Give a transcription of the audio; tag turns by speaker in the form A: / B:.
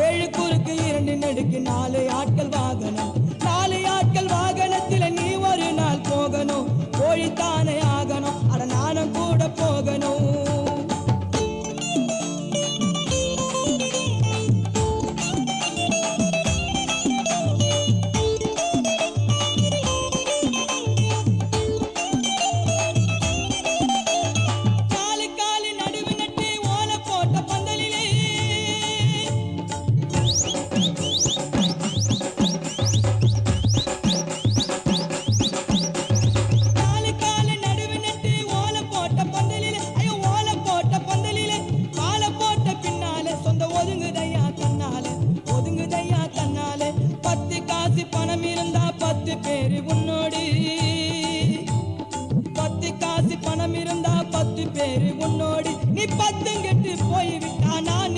A: ஏழு குறுக்கு இரண்டு நடுக்கு நாலு ஆட்கள் வாகனம். நாலு ஆட்கள் வாகனத்துல நீ ஒரு நாள் போகணும். கோழித்தானே ஆகணும். அட நானும் கூட போகணும். பத்து பேரு உன்னோடு. பத்து காசு பணம் இருந்தா பத்து பேரு உன்னோடு. நீ பத்தம் கெட்டு போய்விட்டா நான்